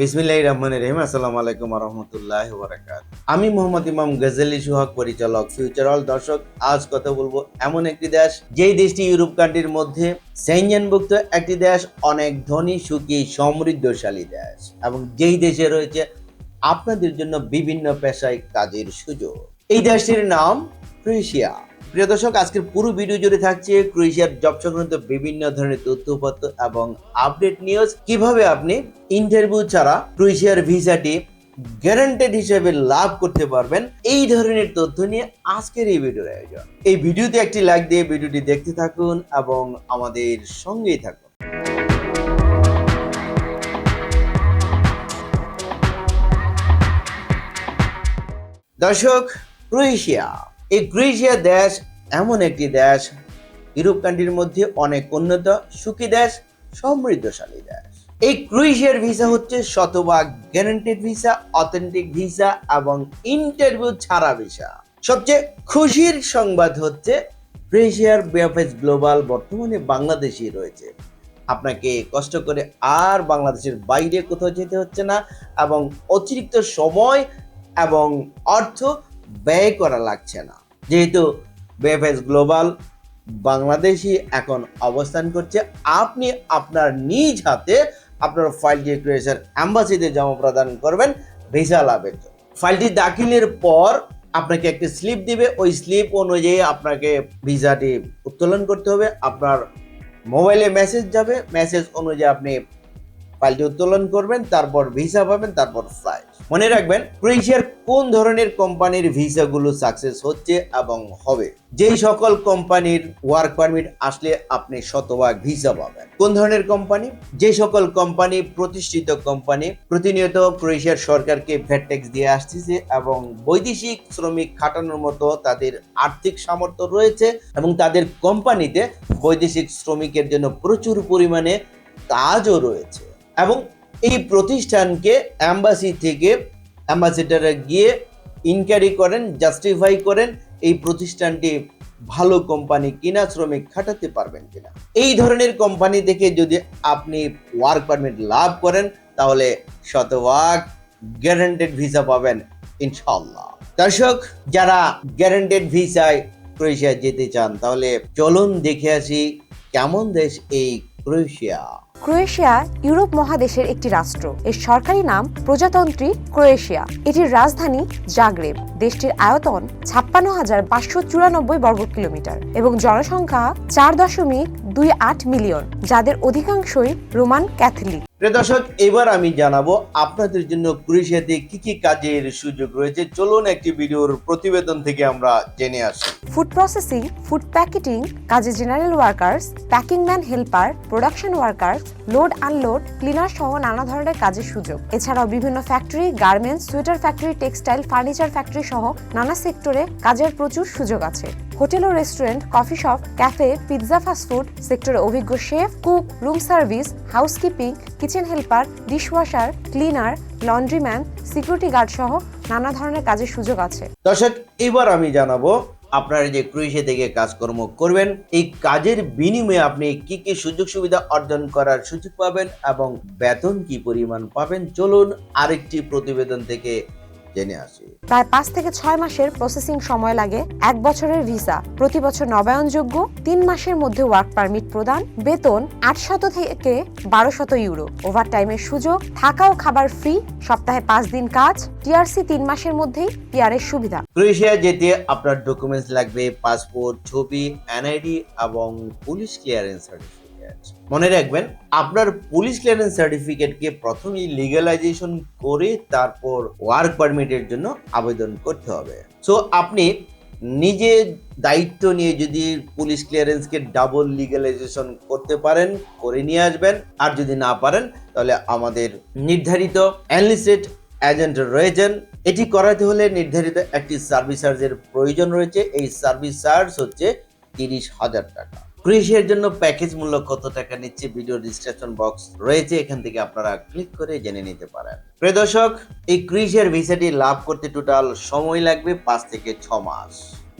বিসমিল্লাহ রহমান রহিম। আসসালামু আলাইকুম রহমতুল্লাহ বারাকাত আমি মোহাম্মদ ইমাম গজলি সুহাগ, পরিচালক ফিউচারল দর্শক। আজ কথা বলব এমন একটি দেশ, যেই দেশটি ইউরোপ কান্ট্রির মধ্যে সেঞ্জনভুক্ত একটি দেশ, অনেক ধনী, সুখী, সমৃদ্ধশালী দেশ। এবং যেই দেশে রয়েছে, আপনাদের জন্য বিভিন্ন পেশায় কাজের সুযোগ। এই দেশটির নাম ক্রোয়েশিয়া। প্রিয় দর্শক, আজকের পুরো ভিডিও জুড়ে থাকছে ক্রোয়েশিয়ার জব সংক্রান্ত বিভিন্ন ধরনের তথ্যপত্র এবং আপডেট নিউজ। কীভাবে আপনি ইন্টারভিউ ছাড়া ক্রোয়েশিয়ার ভিসাটি গ্যারান্টেড হিসেবে লাভ করতে পারবেন, এই ধরনের তথ্য নিয়ে আজকের এই ভিডিওর আয়োজন। এই ভিডিওতে একটি লাইক দিয়ে ভিডিওটি দেখতে থাকুন এবং আমাদের সঙ্গেই থাকুন। দর্শক, ক্রোয়েশিয়া। এই ক্রোয়েশিয়া দেশ এমন একটি দেশ, ইউরোপ কান্ট্রির মধ্যে অনেক উন্নত, সুখী দেশ, সমৃদ্ধশালী দেশ। এই ক্রোয়েশিয়ার ভিসা হচ্ছে শতভাগ গ্যারান্টেড ভিসা অথেন্টিক ভিসা এবং ইন্টারভিউ ছাড়া ভিসা। সবচেয়ে খুশির সংবাদ হচ্ছে, ক্রোয়েশিয়ার বিএফএস গ্লোবাল বর্তমানে বাংলাদেশই রয়েছে। আপনাকে কষ্ট করে আর বাংলাদেশের বাইরে কোথাও যেতে হচ্ছে না এবং অতিরিক্ত সময় এবং অর্থ ব্যয় করা লাগছে না। যেহেতু বিএফএস গ্লোবাল বাংলাদেশি এখন অবস্থান করছে, আপনি আপনার নিজ হাতে আপনার ফাইলটি ক্রিয়েশন অ্যাম্বাসিতে জমা প্রদান করবেন ভিসা লাভের জন্য। ফাইলটি দাখিলের পর আপনাকে একটি স্লিপ দিবে, ওই স্লিপ অনুযায়ী আপনাকে ভিসাটি উত্তোলন করতে হবে, আপনার মোবাইলে মেসেজ যাবে মেসেজ অনুযায়ী আপনি ফাইলটি উত্তোলন করবেন, তারপর ভিসা পাবেন, তারপর ফ্লাইট মনে রাখবেন, ক্রোয়েশিয়ার কোন ধরনের কোম্পানির ভিসাগুলো সাকসেস হচ্ছে এবং হবে? যেই সকল কোম্পানির ওয়ার্ক পারমিট আসলে আপনি শতভাগ ভিসা পাবেন। কোন ধরনের কোম্পানি? যে সকল কোম্পানি প্রতিষ্ঠিত কোম্পানি, প্রতিনিয়ত ক্রোয়েশিয়ার সরকারকে ভ্যাট ট্যাক্স দিয়ে আসতেছে এবং বৈদেশিক শ্রমিক খাটানোর মতো তাদের আর্থিক সামর্থ্য রয়েছে এবং তাদের কোম্পানিতে বৈদেশিক শ্রমিকের জন্য প্রচুর পরিমাণে কাজও রয়েছে। এবং এই প্রতিষ্ঠানকে অ্যাম্বাসি থেকে অ্যাম্বাসিডারে গিয়ে ইনকোয়ারি করেন জাস্টিফাই করেন, এই প্রতিষ্ঠানটি ভালো কোম্পানি কিনা, শ্রমিক খাটাতে পারবেন কিনা। এই ধরনের কোম্পানি থেকে যদি আপনি ওয়ার্ক পারমিট লাভ করেন, তাহলে শতভাগ গ্যারান্টেড ভিসা পাবেন ইনশাল্লাহ দর্শক, যারা গ্যারান্টেড ভিসায় ক্রোয়েশিয়া যেতে চান, তাহলে চলুন দেখে আসি কেমন দেশ এই ক্রোয়েশিয়া। ক্রোয়েশিয়া ইউরোপ মহাদেশের একটি রাষ্ট্র। এর সরকারি নাম প্রজাতন্ত্রী ক্রোয়েশিয়া। এটির রাজধানী জাগরেব। দেশটির আয়তন ছাপ্পান্ন হাজার পাঁচশো চুরানব্বই বর্গ কিলোমিটার এবং জনসংখ্যা চার দশমিক দুই আট মিলিয়ন, যাদের অধিকাংশই রোমান ক্যাথলিক। দর্শক, এবার আমি জানাব আপনাদের জন্য ক্রোয়েশিয়াতে কি কি কাজের সুযোগ রয়েছে। চলুন একটি ভিডিওর প্রতিবেদন থেকে আমরা জেনে আসি। ফুড প্রসেসিং ফুড প্যাকেটিং কাজে general workers packing man helper production workers load unload cleaner সহ নানা ধরনের কাজের সুযোগ। এছাড়াও বিভিন্ন factory garments sweater factory textile furniture factory সহ নানা সেক্টরে কাজের প্রচুর সুযোগ আছে। হোটেল ও restaurant, coffee shop, cafe, pizza fast food সেক্টরে অভিজ্ঞ chef, cook, room service, housekeeping, kitchen helper, dishwasher, cleaner, laundryman, security guard সহ নানা ধরনের কাজের সুযোগ আছে। দর্শক, এবার আমি জানাব আপনারা যে ক্রোয়েশিয়া থেকে কাজকর্ম করবেন, এই কাজের বিনিময়ে আপনি কি কি সুযোগ সুবিধা অর্জন করার সুযোগ পাবেন এবং বেতন কি পরিমাণ পাবেন? চলুন আরেকটি প্রতিবেদন থেকে জেনে আসি। প্রায় পাঁচ থেকে ছয় মাসের প্রসেসিং সময় লাগে এক বছরের ভিসা। প্রতি বছর নবায়নযোগ্য তিন মাসের মধ্যে ওয়ার্ক পারমিট প্রদান বেতন আটশত থেকে বারোশত ইউরো। ওভারটাইমের সুযোগ থাকা ও খাবার ফ্রি সপ্তাহে পাঁচ দিন কাজ টিআরসি তিন মাসের মধ্যেই পিআরের সুবিধা। ক্রোয়েশিয়া যেতে আপনার ডকুমেন্টস লাগবে পাসপোর্ট ছবি এনআইডি এবং পুলিশ ক্লিয়ারেন্স সার্টিফিকেট মনে রাখবেন, আপনার পুলিশ ক্লিয়ারেন্স সার্টিফিকেটকে প্রথমেই লিগালাইজেশন করে তারপর ওয়ার্ক পারমিটের জন্য আবেদন করতে হবে। সো আপনি নিজে দায়িত্ব নিয়ে যদি পুলিশ ক্লিয়ারেন্সকে ডাবল লিগালাইজেশন করতে পারেন, করে নিয়ে আসবেন। আর যদি না পারেন, তাহলে আমাদের নির্ধারিত অ্যানলিস্টেড এজেন্ট রয়েছেন। এটি করাতে হলে নির্ধারিত একটি সার্ভিস চার্জের প্রয়োজন রয়েছে। এই সার্ভিস চার্জ হচ্ছে তিরিশ হাজার টাকা। ক্রোয়েশিয়ার জন্য প্যাকেজ মূল্য কত টাকা নিচ্ছে ভিডিও ডিসক্রিপশন বক্স রয়েছে, এখান থেকে আপনারা ক্লিক করে জেনে নিতে পারেন। প্রিয় দর্শক, এই কৃষির ভিসাটি লাভ করতে টোটাল সময় লাগবে পাঁচ থেকে ছ মাস।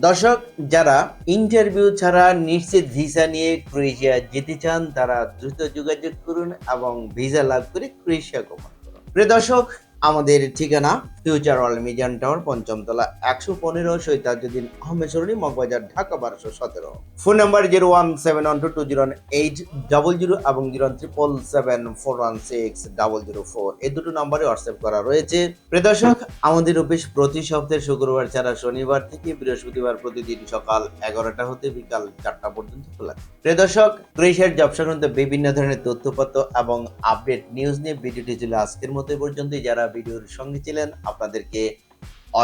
দর্শক, যারা ইন্টারভিউ ছাড়া নিশ্চিত ভিসা নিয়ে ক্রোয়েশিয়া যেতে চান, তারা দ্রুত যোগাযোগ করুন এবং ভিসা লাভ করে ক্রোয়েশিয়া গমন করুন। প্রিয় দর্শক আমাদের ঠিকানা ফিউচার ওয়াল মিজান টাওয়ার পঞ্চমতলা একশো পনেরো, সৈতাজুদ্দিন আহমেদ মগবাজার, ঢাকা বারোশো সতেরো। Phone number zero one seven one two two zero eight double zero এবং zero triple seven four one six double zero four এই দুটো নাম্বারে হোয়াটসঅ্যাপ করা রয়েছে। প্রিয় দর্শক, আমাদের অফিস প্রতি সপ্তাহে শুক্রবার ছাড়া শনিবার থেকে বৃহস্পতিবার প্রতিদিন সকাল এগারোটা হতে বিকাল চারটা পর্যন্ত খোলা প্রদর্শক দর্শক জব সংক্রান্ত বিভিন্ন ধরনের তথ্যপত্র এবং আপডেট নিউজ নিয়ে ভিডিওটি ছিল আজকের মতো এই পর্যন্তই। যারা ভিডিওর সঙ্গে ছিলেন আপনাদেরকে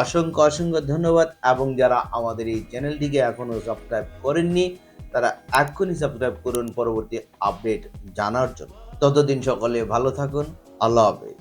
অসংখ্য অসংখ্য ধন্যবাদ এবং যারা আমাদের এই চ্যানেলটিকে এখনও সাবস্ক্রাইব করেননি, তারা এখনই সাবস্ক্রাইব করুন পরবর্তী আপডেট জানার জন্য। ততদিন সকলে ভালো থাকুন, আল্লাহ হাফেজ।